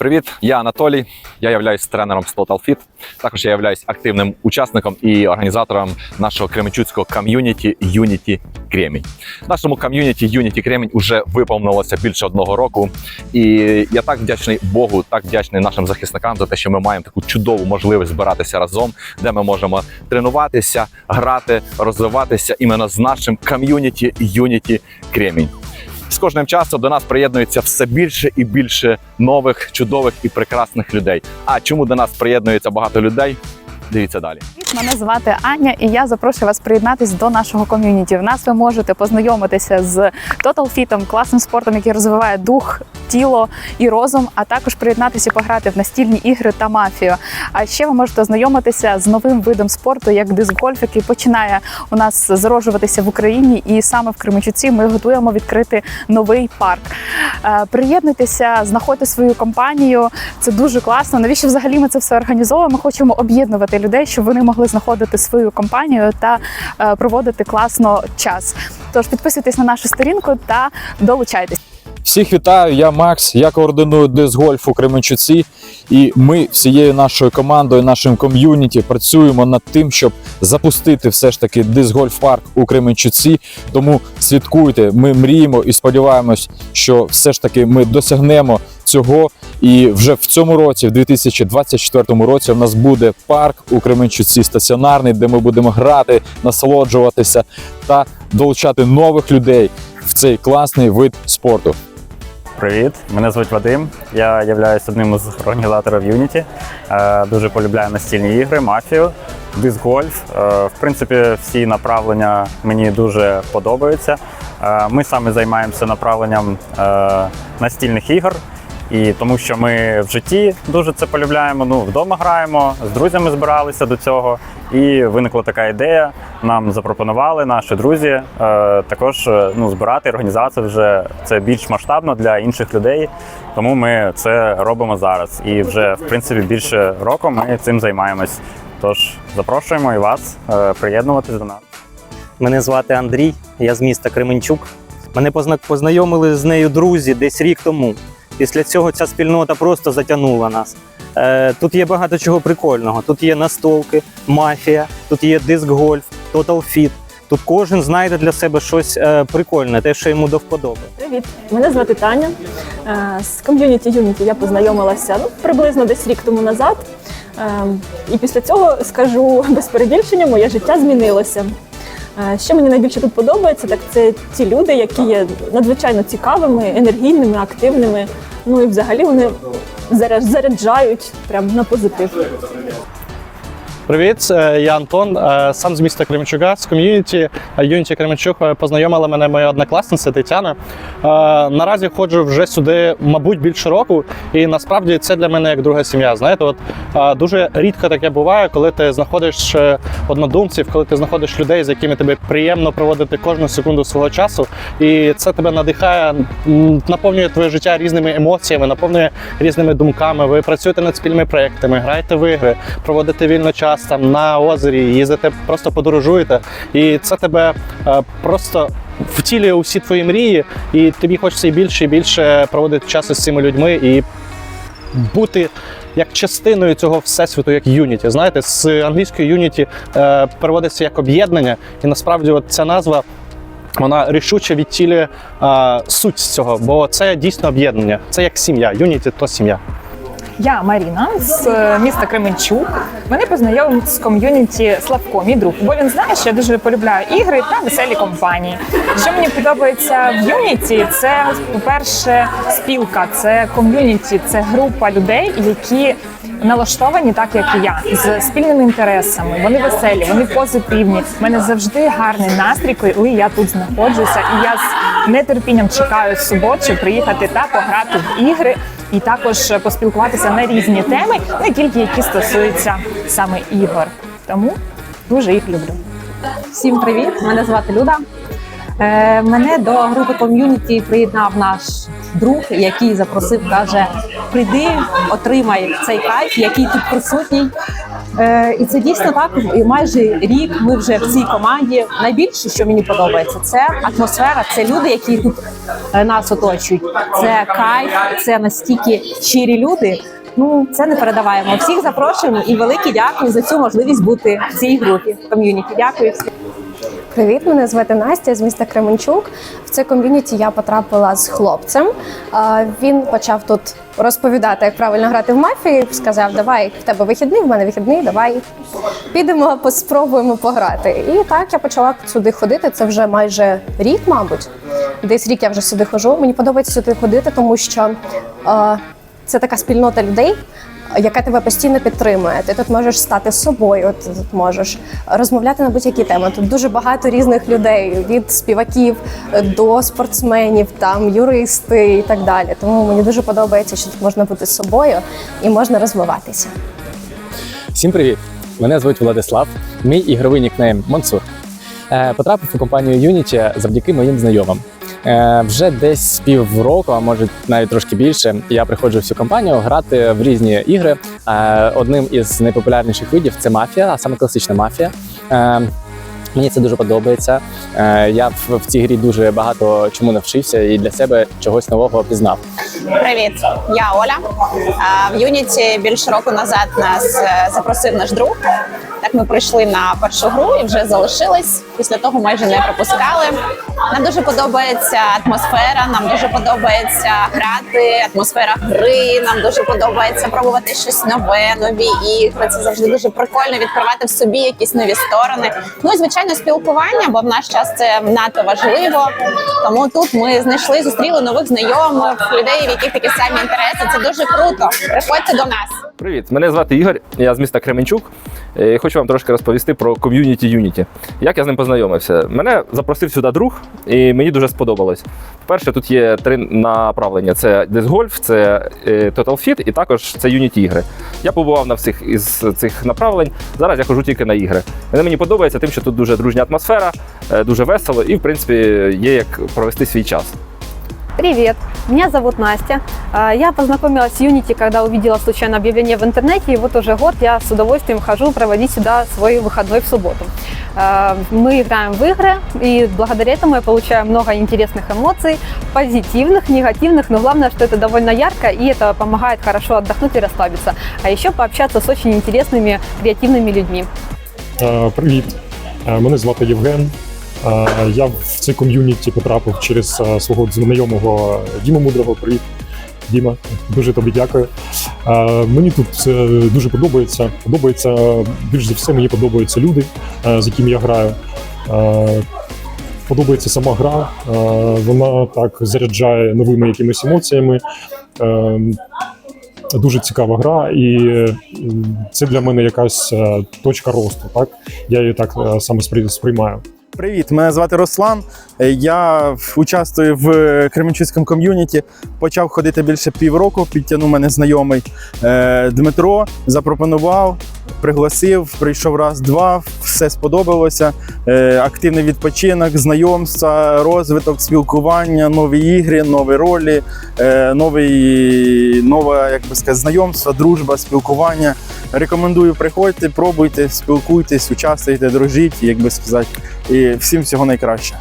Привіт, я Анатолій. Я являюсь тренером з Total Fit. Також я являюсь активним учасником і організатором нашого кременчуцького ком'юніті Unity Кремінь. Нашому ком'юніті Unity Кремінь вже виповнилося більше одного року. І я так вдячний Богу, так вдячний нашим захисникам за те, що ми маємо таку чудову можливість збиратися разом, де ми можемо тренуватися, грати, розвиватися іменно з нашим ком'юніті Unity Кремінь. З кожним часом до нас приєднується все більше і більше нових, чудових і прекрасних людей. А чому до нас приєднується багато людей? Дивіться далі. Мене звати Аня, і я запрошую вас приєднатись до нашого ком'юніті. В нас ви можете познайомитися з Total Fit, класним спортом, який розвиває дух, тіло і розум, а також приєднатися пограти в настільні ігри та мафію. А ще ви можете ознайомитися з новим видом спорту, як диск-гольф, який починає у нас зароджуватися в Україні. І саме в Кременчуці ми готуємо відкрити новий парк. Е, Приєднуйтеся, знаходьте свою компанію. Це дуже класно. Навіщо взагалі ми це все організовуємо? Ми хочемо об'єднувати людей, щоб вони могли знаходити свою компанію та е, проводити класно час. Тож підписуйтесь на нашу сторінку та долучайтесь. Всіх вітаю, я Макс, я координую диск-гольф у Кременчуці, і ми всією нашою командою, нашим ком'юніті працюємо над тим, щоб запустити все ж таки диск-гольф парк у Кременчуці. Тому слідкуйте, ми мріємо і сподіваємось, що все ж таки ми досягнемо цього. І вже в цьому році, в 2024 році, у нас буде парк у Кременчуці стаціонарний, де ми будемо грати, насолоджуватися та долучати нових людей в цей класний вид спорту. Привіт, мене звуть Вадим. Я являюсь одним із організаторів Unity. Е, Дуже полюбляю настільні ігри, мафію, диск-гольф. Е, В принципі, всі направлення мені дуже подобаються. Е, Ми саме займаємося направленням настільних ігор. І тому що ми в житті дуже це полюбляємо. Ну, вдома граємо, з друзями збиралися до цього. І виникла така ідея. Нам запропонували наші друзі е, також е, ну, збирати організацію вже це більш масштабно для інших людей. Тому ми це робимо зараз. І вже в принципі більше року ми цим займаємось. Тож запрошуємо і вас е, приєднуватись до нас. Мене звати Андрій, я з міста Кременчук. Мене позна- познайомили з нею друзі десь рік тому. Після цього ця спільнота просто затягнула нас. Е, тут є багато чого прикольного. Тут є настолки, мафія, тут є диск-гольф, Fit. Тут кожен знайде для себе щось е, прикольне, те, що йому до вподоби. Привіт, мене звати Таня. Е, З ком'юніті Unity я познайомилася ну, приблизно десь рік тому назад. Е, І після цього скажу без перебільшення, моє життя змінилося. Е, Що мені найбільше тут подобається, так це ті люди, які є надзвичайно цікавими, енергійними, активними. Ну і взагалі вони заря- заряджають прямо на позитив. Привіт, е, я Антон, е, сам з міста Кременчука, з ком'юніті Е, Юніті Кременчук е, познайомила мене моя однокласниця Тетяна. Наразі ходжу вже сюди, мабуть, більше року, і насправді це для мене як друга сім'я. Знаєте, от дуже рідко таке буває, коли ти знаходиш однодумців, коли ти знаходиш людей, з якими тобі приємно проводити кожну секунду свого часу, і це тебе надихає, наповнює твоє життя різними емоціями, наповнює різними думками. Ви працюєте над спільними проектами, граєте в ігри, проводите вільно час там на озері, їздите, просто подорожуєте. І це тебе е, просто втілює усі твої мрії, і тобі хочеться і більше і більше проводити час із цими людьми і бути. Як частиною цього всесвіту, як юніті, знаєте, з англійської юніті е, переводиться як об'єднання, і насправді от ця назва вона рішуче відтілює е, суть цього, бо це дійсно об'єднання. Це як сім'я. Юніті то сім'я. Я Маріна з е, міста Кременчук. Мене познайомив з ком'юніті Славко, мій друг. Бо він знає, що я дуже полюбляю ігри та веселі компанії. Що мені подобається в юніті, це по-перше, спілка, це ком'юніті, це група людей, які налаштовані так, як і я, з спільними інтересами. Вони веселі, вони позитивні. У мене завжди гарний настрій, коли я тут знаходжуся, і я з нетерпінням чекаю суботу, щоб приїхати та пограти в ігри. І також поспілкуватися на різні теми, не тільки які стосуються саме ігор. Тому дуже їх люблю. Всім привіт! Мене звати Люда. Е, Мене до групи ком'юніті приєднав наш друг, який запросив, каже: прийди, отримай цей кайф, який тут присутній. Е, і це дійсно так. І майже рік ми вже в цій команді. Найбільше, що мені подобається, це атмосфера, це люди, які тут е, нас оточують. Це кайф, це настільки щирі люди. Ну це не передаваємо. Всіх запрошуємо і велике дякую за цю можливість бути в цій групі ком'юніті. Дякую всім. Привіт, мене звати Настя з міста Кременчук. В це ком'юніті я потрапила з хлопцем. Він почав тут розповідати, як правильно грати в мафії. Сказав, давай в тебе вихідний, в мене вихідний, давай підемо, поспробуємо пограти. І так я почала сюди ходити. Це вже майже рік, мабуть. Десь рік я вже сюди хожу. Мені подобається сюди ходити, тому що це така спільнота людей. Яка тебе постійно підтримує. Ти тут можеш стати собою, ти тут можеш розмовляти на будь-які теми. Тут дуже багато різних людей від співаків до спортсменів, там юристи і так далі. Тому мені дуже подобається, що тут можна бути собою і можна розвиватися. Всім привіт! Мене звуть Владислав, мій ігровий нікнейм Мансур. Е, Потрапив у компанію Unity завдяки моїм знайомим. Е, Вже десь півроку, а може навіть трошки більше, я приходжу в цю компанію грати в різні ігри. Е, Одним із найпопулярніших видів це мафія, а саме класична мафія. Е, Мені це дуже подобається. Я в, цій грі дуже багато чому навчився і для себе чогось нового пізнав. Привіт, я Оля. В Юніті більше року назад нас запросив наш друг. Так ми прийшли на першу гру і вже залишились. Після того майже не пропускали. Нам дуже подобається атмосфера, нам дуже подобається грати, атмосфера гри. Нам дуже подобається пробувати щось нове, нові ігри. Це завжди дуже прикольно відкривати в собі якісь нові сторони. Ну і звичайно, спілкування, бо в наш час це надто важливо. Тому тут ми знайшли, зустріли нових знайомих, людей, в яких такі самі інтереси. Це дуже круто. Приходьте до нас. Привіт, мене звати Ігор, я з міста Кременчук. Хочу вам трошки розповісти про ком'юніті Юніті. Як я з ним познайомився? Мене запросив сюди друг, і мені дуже сподобалось. По-перше, тут є три направлення: це Golf, це е, Total Fit і також це Unity ігри. Я побував на всіх із цих направлень. Зараз я хожу тільки на ігри. Вони мені подобається тим, що тут дуже дружня атмосфера, е, дуже весело і, в принципі, є як провести свій час. Привет, меня зовут Настя. А, Я познакомилась с Unity, когда увидела случайно объявление в интернете, и вот уже год я с удовольствием хожу проводить сюда свой выходной в субботу. А, Мы играем в игры, и благодаря этому я получаю много интересных эмоций, позитивных, негативных, но главное, что это довольно ярко, и это помогает хорошо отдохнуть и расслабиться. А еще пообщаться с очень интересными, креативными людьми. Е, Привіт, Е, мене звати Євген. Е, Я в це ком'юніті потрапив через е, свого знайомого Діму Мудрого. Привіт, Діма, дуже тобі дякую. Е, Мені тут дуже подобається. Подобається більш за все, мені подобаються люди, з якими я граю. Подобається сама гра, вона так заряджає новими якимись емоціями. Дуже цікава гра, і це для мене якась точка росту. Так я її так саме сприймаю. Привіт, мене звати Руслан. Е, Я участвую в Кременчуцькому ком'юніті. Почав ходити більше півроку. Підтягнув мене знайомий е, Дмитро, запропонував, пригласив, прийшов раз-два, все сподобалося. Е, Активний відпочинок, знайомства, розвиток, спілкування, нові ігри, нові ролі, е, нове як би сказати, знайомство, дружба, спілкування. Рекомендую, приходьте, пробуйте, спілкуйтесь, участвуйте, дружіть, як би сказати. І всім всього найкраще.